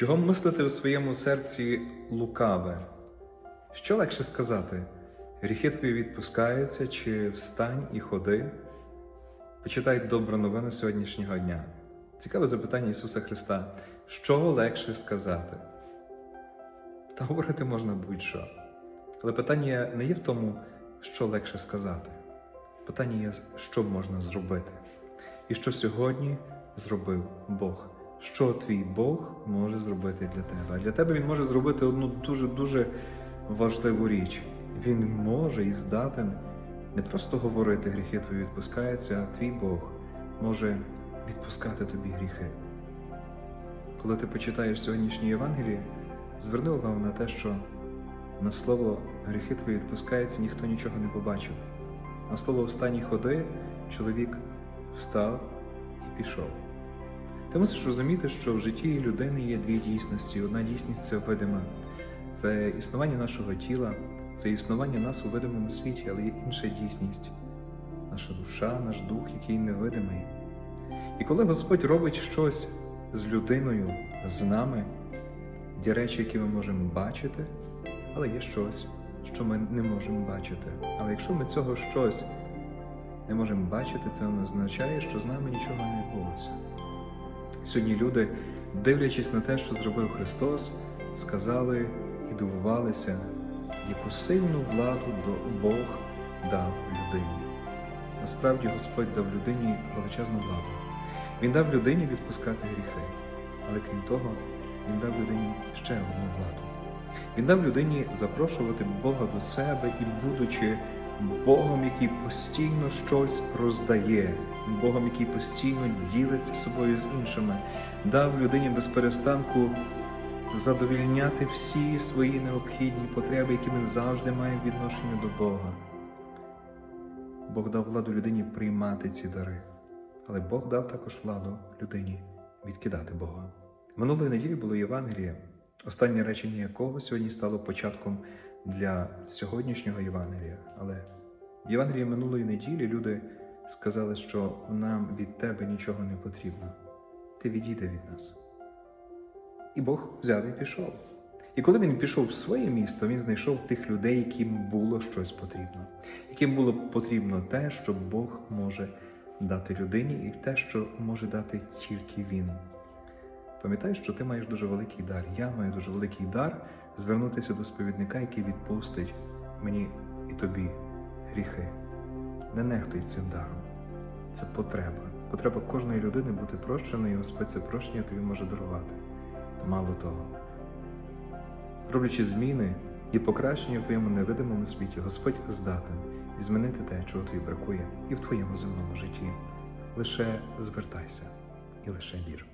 Чого мислити у своєму серці лукаве? Що легше сказати? Гріхи твої відпускаються, чи встань і ходи? Почитай добру новину сьогоднішнього дня. Цікаве запитання Ісуса Христа. Що легше сказати? Та говорити можна будь-що. Але питання не є в тому, що легше сказати. Питання є, що можна зробити. І що сьогодні зробив Бог. Що твій Бог може зробити для тебе? А для тебе він може зробити одну дуже-дуже важливу річ. Він може і здатен не просто говорити гріхи твої відпускаються, а твій Бог може відпускати тобі гріхи. Коли ти почитаєш сьогоднішнє Євангеліє, зверни увагу на те, що на слово гріхи твої відпускаються, ніхто нічого не побачив. На слово встані ходи, чоловік встав і пішов. Ти мусиш розуміти, що в житті людини є дві дійсності. Одна дійсність це видима, це існування нашого тіла, це існування нас у видимому світі, але є інша дійсність наша душа, наш дух, який невидимий. І коли Господь робить щось з людиною, з нами, є речі, які ми можемо бачити, але є щось, що ми не можемо бачити. Але якщо ми цього щось не можемо бачити, це не означає, що з нами нічого не відбулося. Сьогодні люди, дивлячись на те, що зробив Христос, сказали і дивувалися, яку сильну владу Бог дав людині. Насправді Господь дав людині величезну владу. Він дав людині відпускати гріхи, але крім того, Він дав людині ще одну владу. Він дав людині запрошувати Бога до себе і, будучи Богом, який постійно щось роздає, Богом, який постійно ділиться собою з іншими, дав людині без перестанку задовільняти всі свої необхідні потреби, які ми завжди маємо відношення до Бога. Бог дав владу людині приймати ці дари, але Бог дав також владу людині відкидати Бога. Минулої неділі було Євангеліє, останнє речення якого сьогодні стало початком для сьогоднішнього Євангелія. Але в Євангелії минулої неділі люди сказали, що нам від тебе нічого не потрібно. Ти відійди від нас. І Бог взяв і пішов. І коли він пішов в своє місто, він знайшов тих людей, яким було щось потрібно, яким було потрібно те, що Бог може дати людині, і те, що може дати тільки він. Пам'ятай, що ти маєш дуже великий дар. Я маю дуже великий дар звернутися до сповідника, який відпустить мені і тобі гріхи. Не нехтуй цим даром. Це потреба. Потреба кожної людини бути прощеною, і Господь це прощення тобі може дарувати. Мало того, роблячи зміни і покращення в твоєму невидимому світі, Господь здатен і змінити те, чого тобі бракує, і в твоєму земному житті. Лише звертайся і лише вір.